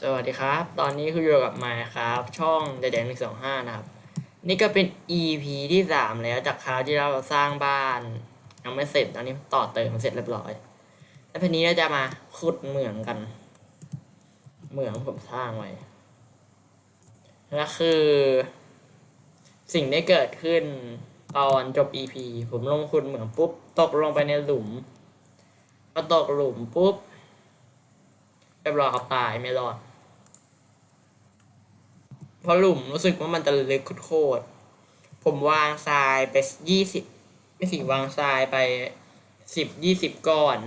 สวัสดีครับ ตอนนี้คืออยู่กับไมค์ครับ ช่องเดดแดงหนึ่งสองห้านะครับ นี่ก็เป็น EP ที่สามแล้วจากคราวที่เราสร้างบ้าน ยังไม่เสร็จตอนนี้ต่อเติมเสร็จเรียบร้อย แล้วทีนี้เราจะมาขุดเหมืองกัน เหมืองผมสร้างไว้แล้วคือ สิ่งที่เกิดขึ้นตอนจบ EP ผมลงขุดเหมืองปุ๊บ ตกลงไปในหลุมพอตกหลุมปุ๊บ เรียบร้อยครับตายไม่รอด เพราะหลุมรู้สึกว่ามันจะลึกโคตรผมวางทรายไปยี่สิบไม่สิวางทรายไปสิบยี่สิบก้อน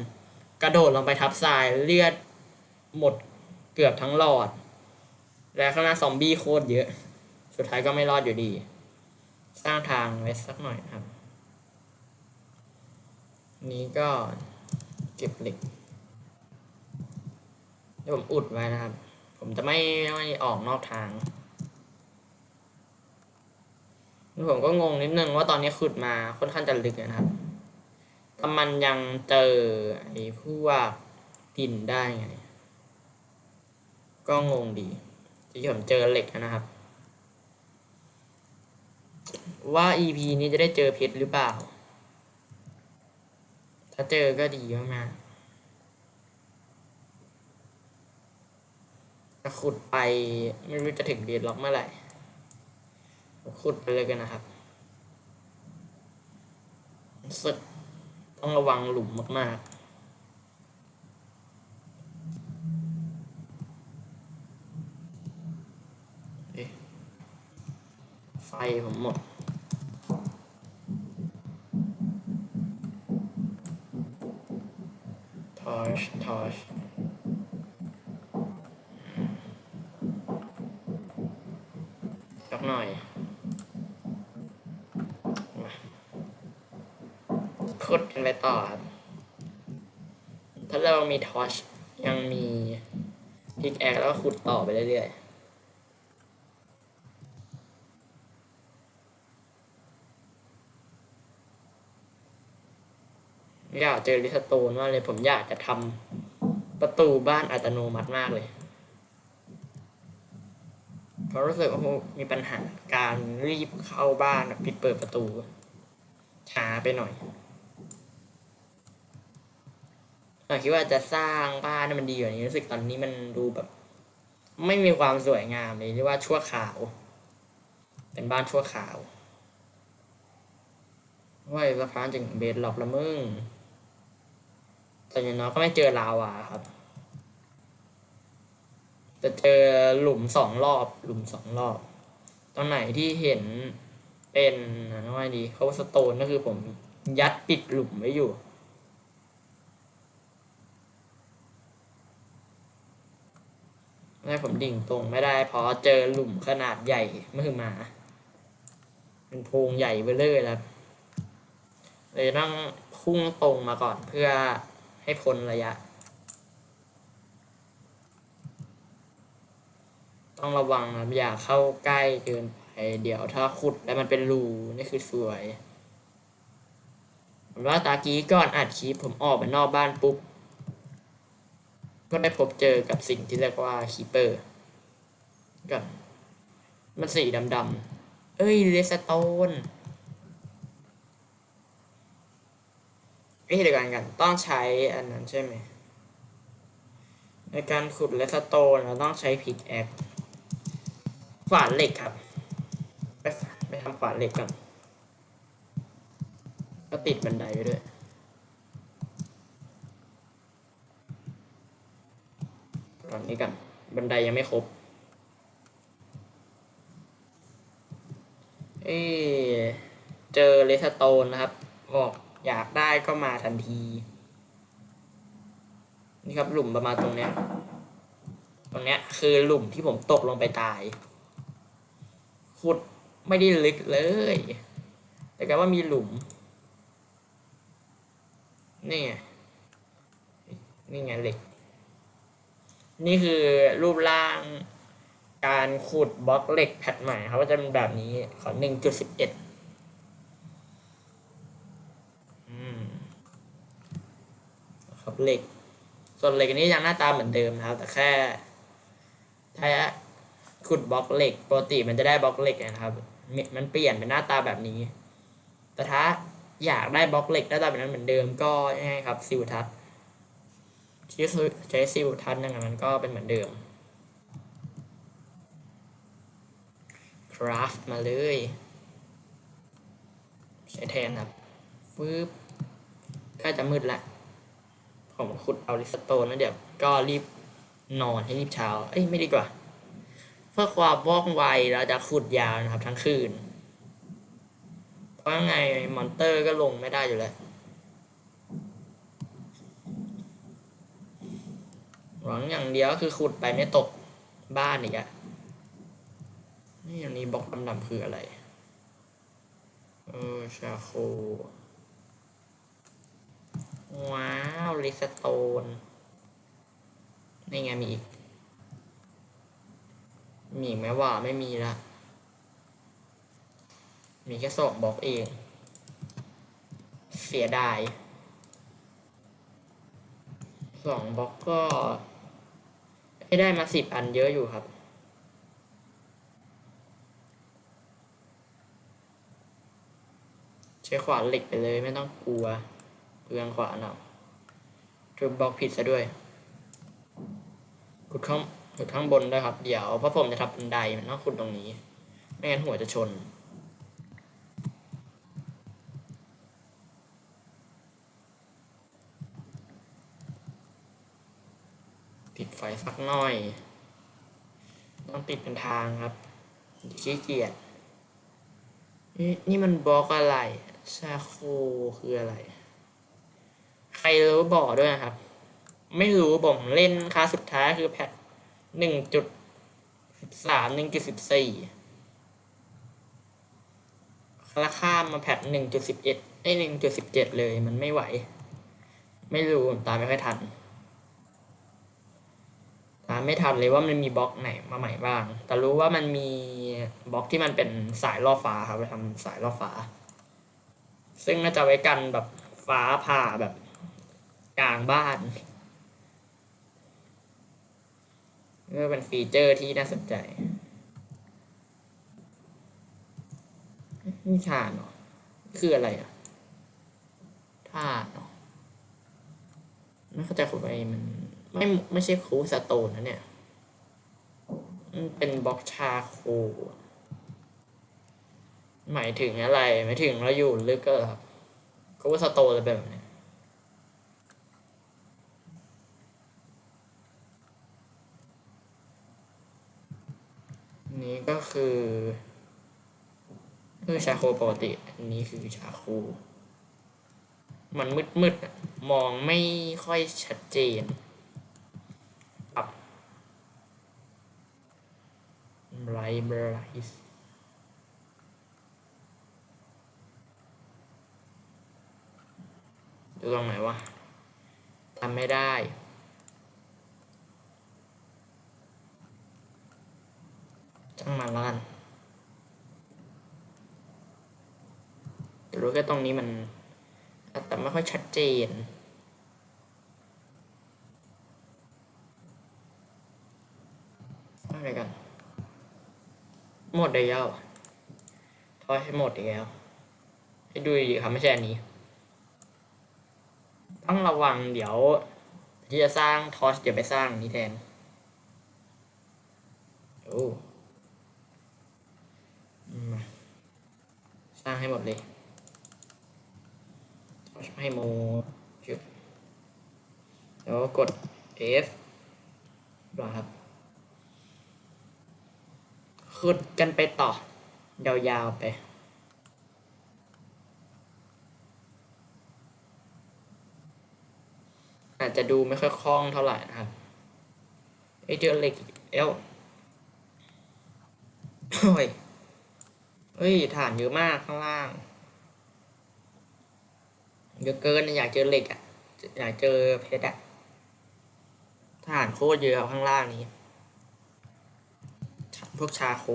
กระโดดลงไปทับทรายเลือดหมดเกือบทั้งหลอด และข้างหน้าซอมบี้โคตรเยอะ สุดท้ายก็ไม่รอดอยู่ดี สร้างทางไว้สักหน่อยครับ นี้ก็เก็บเหล็ก เดี๋ยวผมอุดไว้นะครับ ผมจะไม่ไม่ออกนอกทางแล้วผมก็งงนิดนึงว่าตอนนี้ขุดมาค่อนข้างจะลึกนะครับแต่มันยังเจอไอ้พวกดินได้ไง ก็งงดีที่ผมเจอเหล็กนะครับ ว่า EP นี้จะได้เจอเพชรหรือเปล่า ถ้าเจอก็ดีมากๆ จะ ขุดไปไม่รู้จะถึงเดดล็อกเมื่อไหร่ขุดไปเลยกันนะครับสึกต้องระวังหลุมมากๆเอ๊ะไฟผมหมด ทอช ทอช สักหน่อยมาขุดกันไปต่อครับ ถ้าเรา มีทอชยังมีพิกแอคแล้วก็ขุดต่อไปเรื่อยๆอยากเจอลิสโตนมากเลยผมอยากจะทำประตูบ้านอัตโนมัติมากเลย เพราะรู้สึกว่ามีปัญหาการรีบเข้าบ้านปิดเปิดประตูช้าไปหน่อย เราคิดว่าจะสร้างบ้านให้มันดีกว่านี้รู้สึกตอนนี้มันดูแบบ ไม่มีความสวยงามเลยเรียกว่าชั่วคราว เป็นบ้านชั่วคราวว่าสะพานจึงเบสล็อกละมึงแต่อย่างน้อยก็ไม่เจอลาวาครับจะเจอหลุมสองรอบ หลุมสองรอบตอนไหนที่เห็นเป็นอะไรว่าดีเขาสโตนก็คือผมยัดปิดหลุมไว้อยู่ ให้ผมดิ่งตรงไม่ได้เพราะเจอหลุมขนาดใหญ่เมื่อมาเป็นโพรงใหญ่ไปเลยครับเลยต้องพุ่งตรงมาก่อนเพื่อให้พ้นระยะ ต้องระวังนะอย่าเข้าใกล้เกินไปเดี๋ยวถ้าขุดแล้วมันเป็นรูนี่คือสวยผมว่าตากี้ก่อนอัดคลิปผมออกไปนอกบ้านปุ๊บ ก็ได้พบเจอกับสิ่งที่เรียกว่าคีเปอร์กันมันสีดำๆ เอ้ยเลสโตนเอ้ยเดี๋ยวกันกันต้องใช้อันนั้นใช่ไหม ในการขุดเลสโตนเราต้องใช้พิกแอคขวานเหล็กครับ ไปไปทำขวานเหล็กก่อนก็ติดบันไดไว้ด้วย อนนี้กัน บันไดยังไม่ครบ เอ้เจอเลสโตนนะครับ บอกอยากได้ก็มาทันที นี่ครับหลุมประมาณตรงเนี้ย ตรงเนี้ยคือหลุมที่ผมตกลงไปตาย ขุดไม่ได้ลึกเลย แต่ก็ว่ามีหลุม นี่ไงนี่ไงเหล็ก นี่คือรูปร่างการขุดบล็อกเหล็กแพทใหม่ครับก็จะเป็นแบบนี้ขอหนึ่งจุดสิบเอ็ดครับเหล็ก ส่วนเหล็กอันนี้ยังหน้าตาเหมือนเดิมนะครับ แต่แค่ถ้าขุดบล็อกเหล็กปกติมันจะได้บล็อกเหล็กนะครับมมันเปลี่ยนเป็นหน้าตาแบบนี้ แต่ถ้าอยากได้บล็อกเหล็กหน้าตาแบบนั้นเหมือนเดิมก็ยังไงครับซิลทัศใช้ ใช้ซิลทัศอย่างนั้นก็เป็นเหมือนเดิมคราฟมาเลย ใช้แทนครับฟืบก็จะมืดละ ผมขุดเอาลิสโตนนะเดี๋ยวก็รีบนอนให้รีบเช้า เอ้ย ไม่ดีกว่า เพื่อความว่องไวเราจะขุดยาวนะครับทั้งคืน เพราะไงมอนเตอร์ก็ลงไม่ได้อยู่แล้ว หวังอย่างเดียวก็คือขุดไปไม่ตกบ้านอีกอะนี่อันนี้บล็อกดำๆคืออะไร เออชาโค ว้าวลิสโตน นี่ไงมีอีก มีไหมว่าไม่มีละ มีแค่สองบล็อกเอง เสียดายสองบล็อกก็ ได้มาสิบอันเยอะอยู่ครับ ใช้ขวานเหล็กไปเลยไม่ต้องกลัวเปลืองขวานเอาทุบบล็อกผิดซะด้วยขุดข้างขุดข้างบนด้วยครับ เดี๋ยวเพราะผมจะทำบันไดมันต้องขุดตรงนี้ ไม่งั้นหัวจะชน ติดไฟ สักหน่อย ต้องติดเป็นทางครับขี้เกียจนี่นี่มันบล็อกอะไรชาโคคืออะไร ใครรู้บอกด้วยนะครับ ไม่รู้ผมเล่นคลาสุดท้ายคือแพทหนึ่งจุดสิบสามหนึ่งจุดสิบสี่ราข้ามาแพทหนึ่งจุดสิบเอ็ดไอหนึ่งจุดสิบเจ็ดเลยมันไม่ไหว ไม่รู้ตามไม่ค่อยทัน ตามไม่ทันเลยว่ามันมีบล็อกไหนมาใหม่บ้าง แต่รู้ว่ามันมีบล็อกที่มันเป็นสายล่อฟ้าครับไปทำสายล่อฟ้า ซึ่งน่าจะไว้กันแบบฟ้าผ่าแบบกลางบ้านก็เป็นฟีเจอร์ที่น่าสนใจนี่ฐานเหรอคืออะไรอะฐานเหรอไม่เข้าใจคุณไปมัน ไม่ไม่ใช่คูสโตนนะเนี่ยมันเป็นบล็อกชาโคหมายถึงอะไรหมายถึงเราอยู่ลึกก็ครับคูสโตนอะไรแบบนี้นี่ก็คือคือชาโคปกติอันนี้คือชาโคมันมืดๆอะมองไม่ค่อยชัดเจน ปรับ ไบรท์ไบรท์ดูตรงไหนวะทำไม่ได้ช่างมันแล้วกันแต่รู้แค่ตรงนี้มันแต่ไม่ค่อยชัดเจนอะไรกัน หมดได้แล้วทอยให้หมดอีกแล้วให้ดูดีครับไม่ใช่อันนี้ ต้องระวังเดี๋ยว ที่จะสร้างทอสเดี๋ยวไปสร้างนี้แทนโอ้สร้างให้หมดเลยทอสให้โมจุดแล้วกด F รอครับ ขุดกันไปต่อ ยาวๆไป อาจจะดูไม่ค่อยคล่องเท่าไหร่นะครับไอเจอเหล็กเอลโอ้ยเฮ้ยฐานเยอะมากข้างล่างเยอะเกินอยากเจอเหล็กอะ อยากเจอเพชรอะฐานโคตรเยอะข้างล่างนี้ พวกชาโค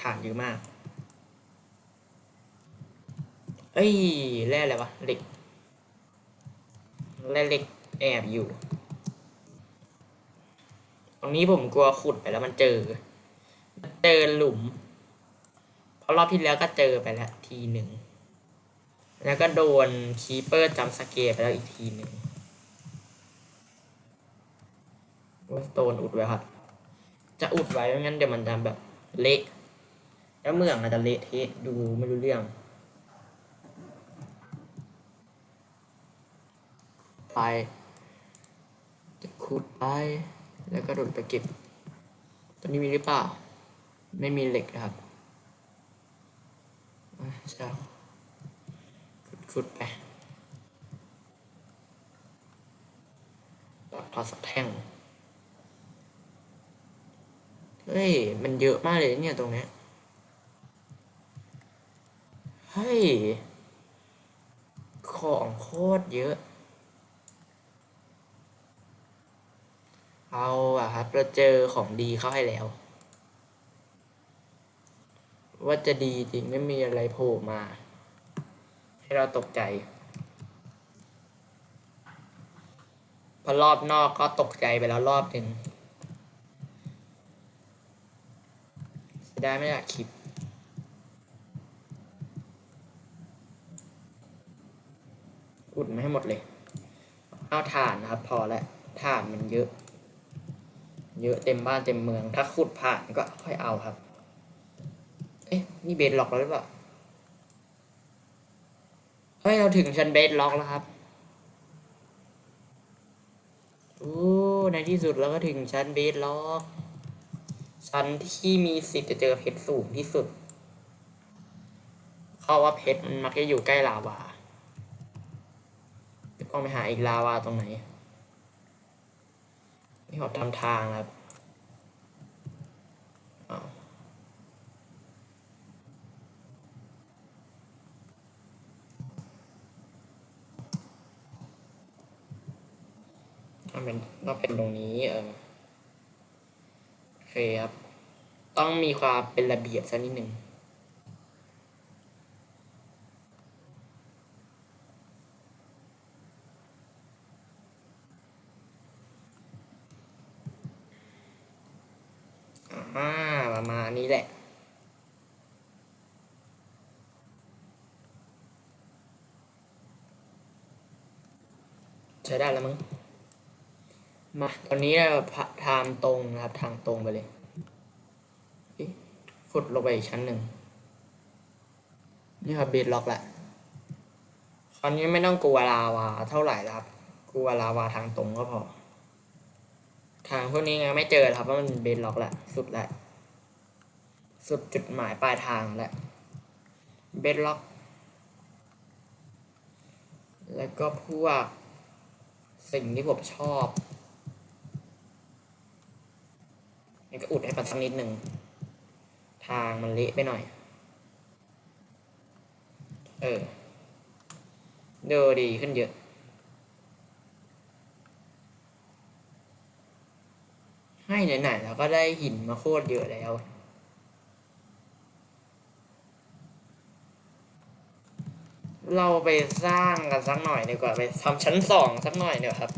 ฐานเยอะมาก เอ้ยแร่อะไรวะเหล็กแร่เหล็กแอบอยู่ ตรงนี้ผมกลัวขุดไปแล้วมันเจอ เจอหลุม เพราะรอบที่แล้วก็เจอไปแล้วทีหนึ่ง แล้วก็โดนคีเปอร์จำสเกร์ไปแล้วอีกทีหนึ่งว่าโตนอุดไว้ครับ จะอุดไว้ไม่งั้นเดี๋ยวมันจะแบบเละแล้วเมืองอาจจะเละเทะดูไม่รู้เรื่องไปจะขุดไปแล้วก็โดดไปเก็บตอนนี้มีหรือเปล่า ไม่มีเหล็กนะครับอะขุดขุดไปตัดพอสักแท่ง เฮ้ย มันเยอะมากเลยเนี่ยตรงเนี้ย เฮ้ย ของโคตรเยอะ เอาอะครับ เราเจอของดีเข้าให้แล้ว ว่าจะดีจริงไม่มีอะไรโผล่มา ให้เราตกใจ พอรอบนอกก็ตกใจไปแล้วรอบหนึ่ง เสียดายไม่อยากคลิปอุดไม่ให้หมดเลย เอาถ่านนะครับ พอแล้วถ่านมันเยอะ เยอะเต็มบ้านเต็มเมือง ถ้าขุดผ่านก็ค่อยเอาครับ เอ๊ะ นี่เบสล็อกแล้วหรือเปล่า เฮ้ย เราถึงชั้นเบสล็อกแล้วครับ โอ้ ในที่สุดเราก็ถึงชั้นเบสล็อก ชั้นที่มีสิทธิ์จะเจอเพชรสูงที่สุด เพราะว่าเพชรมันมักจะอยู่ใกล้ลาวาจะต้องไปหาอีกลาวาตรงไหนนี่ขาทำทางครับอ้าวต้องเป็นต้องเป็นตรงนี้ เออโอเคครับ ต้องมีความเป็นระเบียบสักนิดหนึ่งอ่าประมาณนี้แหละใช้ได้แล้วมั้ง มา ตอนนี้เราพะทางตรงนะครับ ทางตรงไปเลย ฟุดลงไปอีกชั้นหนึ่งนี่ครับเบดล็อกแหละคราวนี้ไม่ต้องกลัวลาวาเท่าไหร่ครับ กลัวลาวาทางตรงก็พอ ทางพวกนี้ยังไม่เจอครับเพราะมันเบนล็อกแหละสุดแหละ สุดจุดหมายปลายทางแหละเบนล็อก แล้วก็พวกสิ่งที่ผมชอบนี่ก็อุดให้มันสักนิดหนึ่ง ทางมันเละไปหน่อย เออดูดีขึ้นเยอะ ให้ไหนๆแล้วก็ได้หินมาโคตรเยอะแล้ว เราไปสร้างกันสักหน่อยดีกว่าไปทำชั้นสองสักหน่อยเดี๋ยวครับ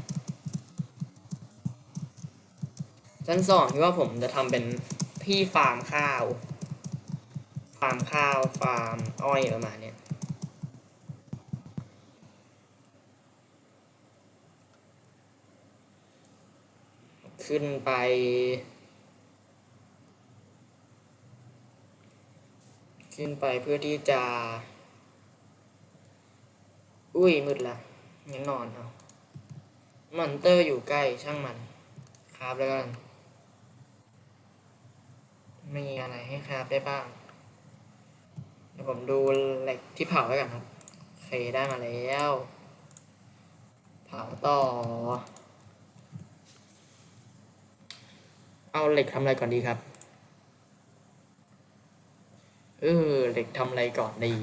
ชั้นสองที่ว่าผมจะทำเป็นที่ฟาร์มข้าวาร์มข้าวฟาร์มอ้อยประมาณเนี้ยขึ้นไป ขึ้นไปเพื่อที่จะ อุ้ยมืดละยังนอนเอามอนเตอร์อยู่ใกล้ช่างมันคราบแล้วกันมีอะไรให้คราบได้บ้าง เดี๋ยวผมดูเหล็กที่เผาไว้กันครับโอเคได้มาแล้ว เผาต่อ เอาเหล็กทำอะไรก่อนดีครับ เออเหล็กทำอะไรก่อนดี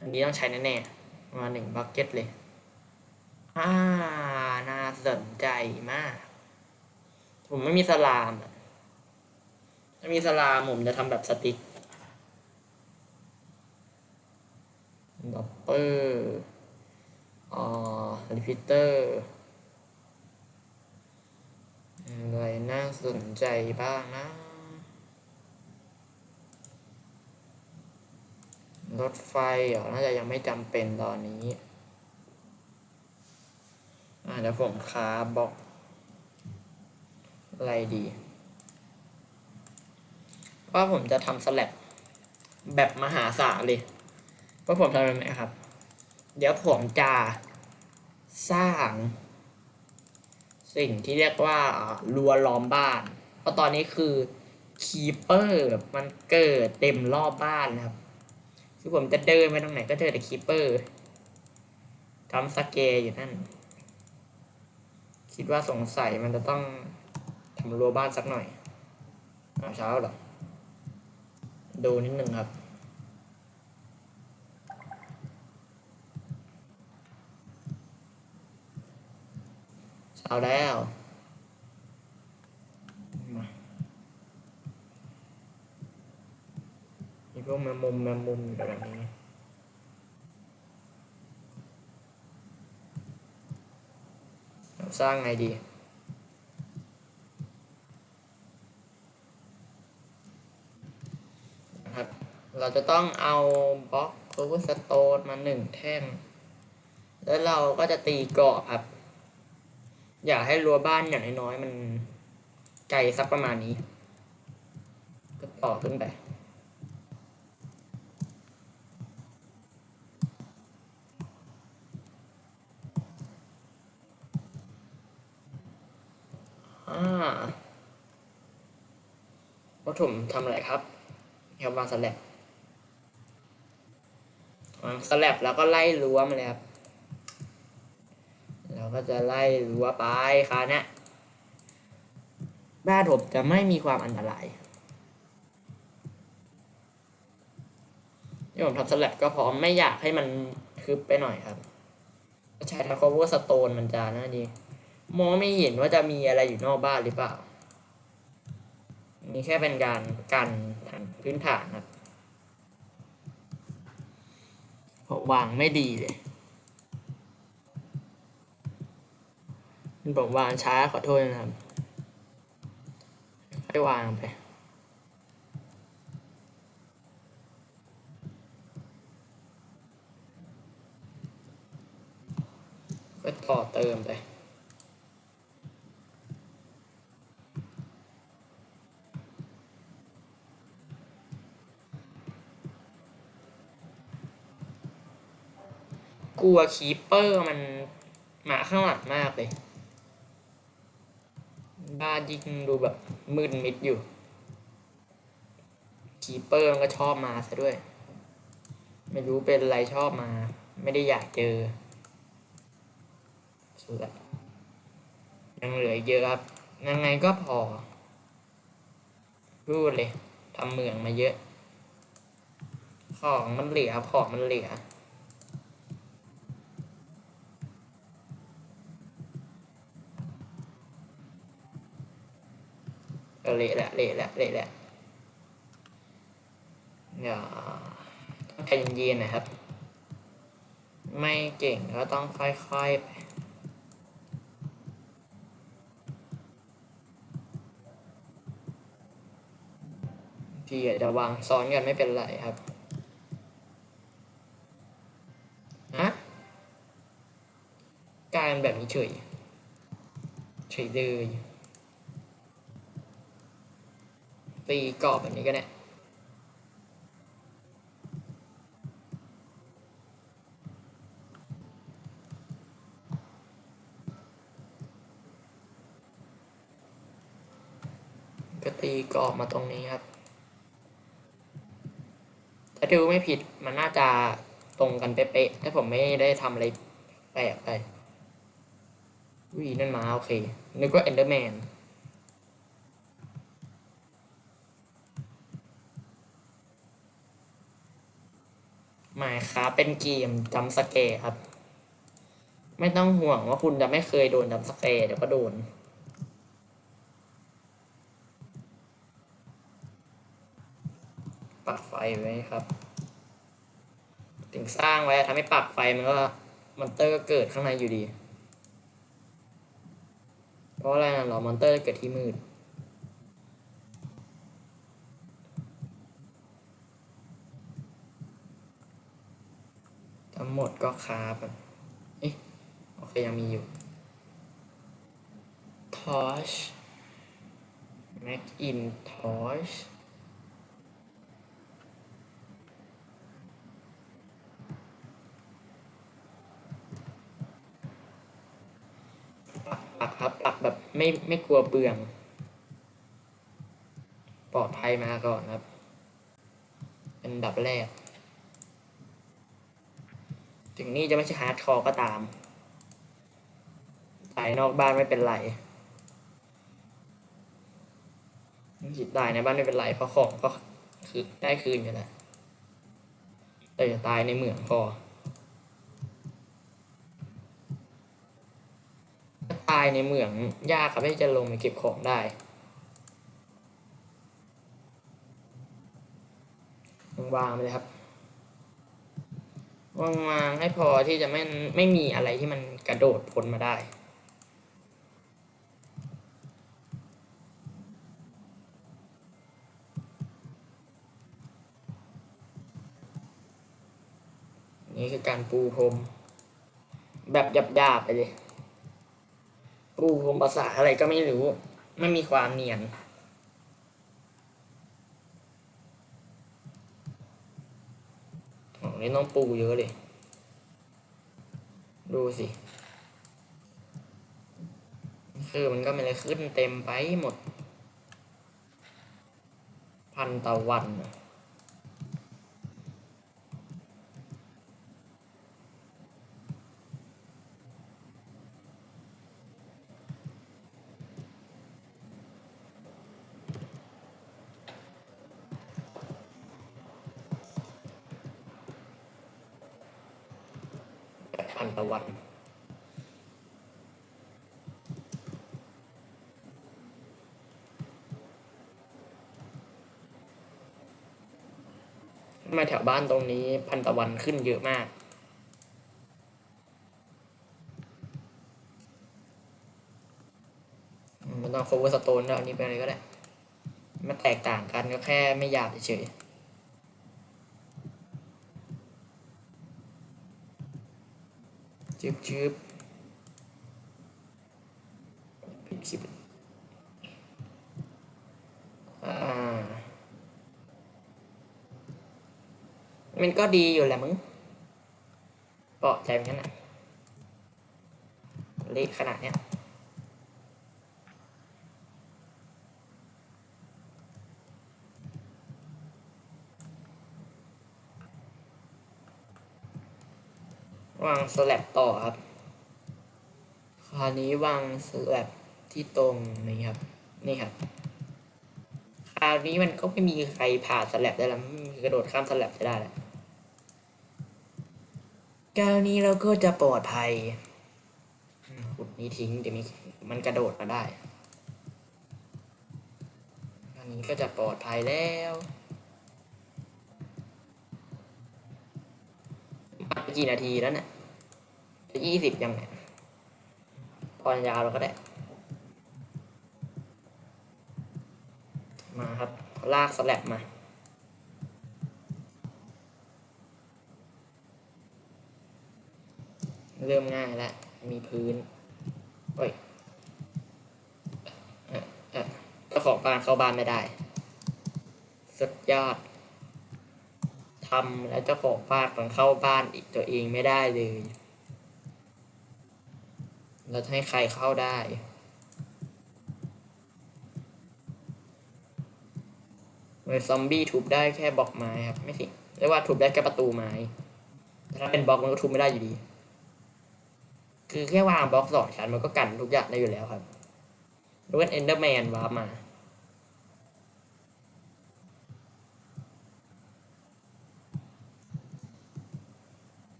อันนี้ต้องใช้แน่ๆ มาหนึ่งบักเก็ตเลยอ่าน่าสนใจมาก ผมไม่มีสลามอะ ถ้ามีสลาผมจะทำแบบสติกดับเปอร์อ่ารีพิเตอร์ อะไรน่าสนใจบ้างนะ รถไฟเหรอ น่าจะยังไม่จำเป็นตอนนี้อ่าเดี๋ยวผมคาบ็อก อะไรดี ว่าผมจะทำสแลบแบบมหาศาลเลยว่าผมทำยังไงครับ เดี๋ยวผมจะสร้าง สิ่งที่เรียกว่ารั้วล้อมบ้าน เพราะตอนนี้คือคีเปอร์มันเกิดเต็มรอบบ้านนะครับ คือผมจะเดินไปตรงไหนก็เจอแต่คีเปอร์ทำสเกอยู่นั่น คิดว่าสงสัยมันจะต้องทำรั้วบ้านสักหน่อยเอาเช้าหรอ ดูนิดหนึ่งครับ เช้าแล้วมามีพวกแมงมุมแมงมุมแบบนี้สร้างไงดี นะครับ เรา จะต้องเอาบล็อกโอเวอร์สโตนมาหนึ่งแท่ง แล้วเราก็จะตีกรอบครับ อยากให้รั้วบ้านอย่างน้อยๆมันไกลสักประมาณนี้ ก็ต่อขึ้นไปอ่าวัตถุมทำอะไรครับเดี๋ยววาสแลบ สแลบแล้วก็ไล่รั้วมาเลยครับเราก็จะไล่รั้วไปค่ะเนี่ยบ้านผมจะไม่มีความอันตรายที่ผมทำสแลบก็เพราะไม่อยากให้มันคึบไปหน่อยครับใช้ทา cover stone มันจะน่าดีมองไม่เห็นว่าจะมีอะไรอยู่นอกบ้านหรือเปล่า นี่แค่เป็นการกันทางพื้นฐานครับผม วางไม่ดีเลยฉันบอกวางช้าขอโทษนะครับค่วางไปก็ต่อเติมไป กลัวคีปเปอร์มันมาข้างหลังมากเลยบ้ายิงดูแบบมืดมิดอยู่ คีปเปอร์มันก็ชอบมาซะด้วย ไม่รู้เป็นอะไรชอบมา ไม่ได้อยากเจอ สุดละยังเหลือเยอะครับ ยังไงก็พอ พูดเลยทำเหมืองมาเยอะ ของมันเหลือครับของมันเหลือ เละแหละเละแหละเละแหละอย่าต้องใจเย็นๆนะครับ ไม่เก่งก็ต้องค่อยๆไปพี่อาจจะวางซ้อนกันไม่เป็นไรครับฮะกายเป็นแบบนี้เฉยเฉยเลย ตีกรอบแบบนี้ก็ได้ก็ตีกรอบมาตรงนี้ครับ ถ้าดูไม่ผิดมันน่าจะตรงกันเป๊ะๆถ้าผมไม่ได้ทำอะไรแปลกไปวีนั่นมาโอเค นึกว่าเอนเดอร์แมน ไม่ครับเป็นเกมจำสเกรครับ ไม่ต้องห่วงว่าคุณจะไม่เคยโดนจำสเกรเดี๋ยวก็โดนปักไฟไว้ครับ ถึงสร้างไว้ทำให้ปักไฟมันก็มอนเตอร์ก็เกิดข้างในอยู่ดี เพราะอะไรนะหรอมอนเตอร์เกิดที่มืด ทั้งหมดก็คาฟอะเอ๊ะโอเคยังมีอยู่ torch mac in torch ปักครับปักแบบไม่ไม่กลัวเปลือง ปลอดภัยมาก่อนครับ เป็นดับแรก ถึงนี่จะไม่ใช่ฮาร์ดคอร์ก็ตามตายนอกบ้านไม่เป็นไรจิตตายในบ้านไม่เป็นไรเพราะของก็คือได้คืนอยู่แล้วแต่อย่าตายในเหมืองพอตายในเหมืองยากครับที่จะลงไปเก็บของได้วางไปเลยครับ วางวาให้พอที่จะไม่ไม่มีอะไรที่มันกระโดดพ้นมาได้นี่คือการปูพรมแบบหยาบๆไปเลย ปูพรมภาษาอะไรก็ไม่รู้ ไม่มีความเนียน ของ นี้ต้องปูเยอะเลย ดูสิคือมันก็ไม่เลยขึ้นเต็มไปหมด พันตะวันน่ะันตะวันทำไมแถวบ้านตรงนี้พันตะวันขึ้นเยอะมากมันต้อง cover stone แล้วอันนี้เป็นอะไรก็ได้ มันแตกต่างกันก็แค่ไม่หยาบเฉยๆ จืบจืบปิดคลิปอ่ามันก็ดีอยู่แหละมึงเปาะใจมันงั้นนะเละขนาดเนี้ย วางสแลบต่อครับ คราวนี้วางสแลบที่ตรงนี้ครับ นี่ครับ คราวนี้มันก็ไม่มีใครผ่าสแลบได้แล้วไม่มีกระโดดข้ามสแลบจะได้แล้วคราวนี้เราก็จะปลอดภัยอืมขุดนี้ทิ้งเดี๋ยวมีมันกระโดดมาได้ อันนี้ก็จะปลอดภัยแล้วกี่นาทีแล้วเนี่ย ยี่สิบยังเนี่ยพอยาวเราก็ได้ มาครับ ลากสแลบมาเริ่มง่ายแล้ว มีพื้นโอ้ยเจ้าของบ้านเข้าบ้านไม่ได้ สุดยอดทำแล้วเจ้าของบ้านมันเข้าบ้านอีกตัวเองไม่ได้เลย เราจะให้ใครเข้าได้เมื่อซอมบี้ทุบได้แค่บล็อกไม้ครับ ไม่สิเรียกว่าทุบได้แค่ประตูไม้แต่ถ้าเป็นบล็อกมันก็ทุบไม่ได้อยู่ดี คือแค่วางบล็อกสองชั้นมันก็กันทุกอย่างได้อยู่แล้วครับยกเว้นเอนเดอร์แมนวาร์ปมา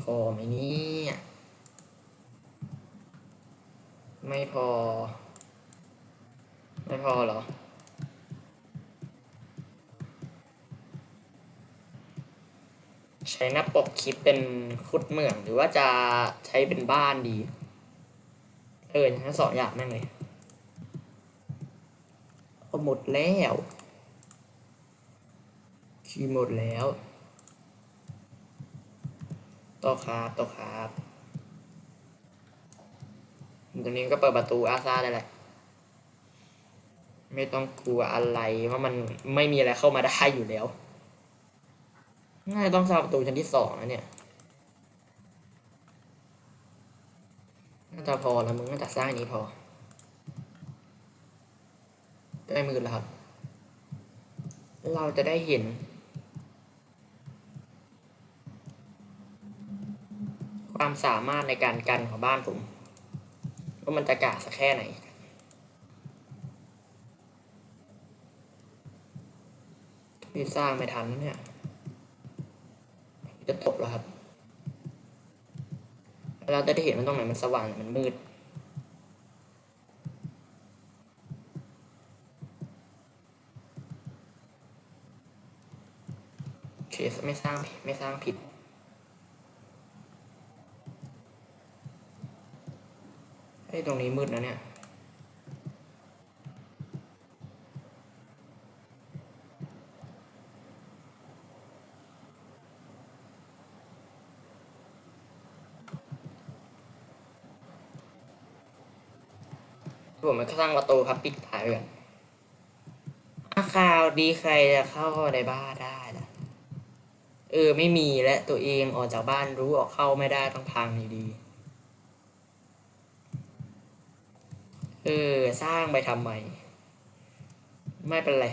พอไหมเนี่ย ไม่พอ ไม่พอเหรอ ใช้หน้าปกคลิปเป็นคุดเหมืองหรือว่าจะใช้เป็นบ้านดี เออทั้งสองอย่างแม่งเลยเอาหมดแล้วคือหมดแล้วโตะครับโตะครับ ตรงนี้ก็เปิดประตูอาซาได้แหละ ไม่ต้องกลัวอะไรว่ามันไม่มีอะไรเข้ามาได้อยู่แล้ว น่าจะต้องสร้างประตูชั้นที่สองนะเนี่ยน่าจะพอแล้วมึงน่าจะสร้างนี้พอใกล้มือแล้วครับ เราจะได้เห็นความสามารถในการกันของบ้านผม ว่ามันจะกะสักแค่ไหนนี่สร้างไม่ทันเนี่ย จะตกแล้วครับ เราจะได้เห็นมันตรงไหนมันสว่าง มันมืดโอเคไม่สร้างไม่สร้างผิด ไอ้ยตรงนี้มืดนะเนี่ย ผมมันก็สร้างประตูครับปิดท้ายไว้ก่อนอาข่าวดีใครจะเข้าในบ้านได้ล่ะเออไม่มีและตัวเองออกจากบ้านรู้ออกเข้าไม่ได้ต้องพังอยู่ดี เออ สร้างไปทำไม ไม่เป็นไร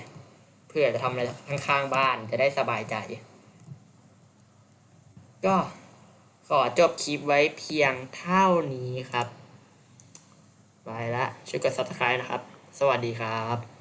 เพื่อจะทำอะไรข้างๆบ้านจะได้สบายใจ ก็ขอจบคลิปไว้เพียงเท่านี้ครับ ไปละช่วยกด subscribe นะครับ สวัสดีครับ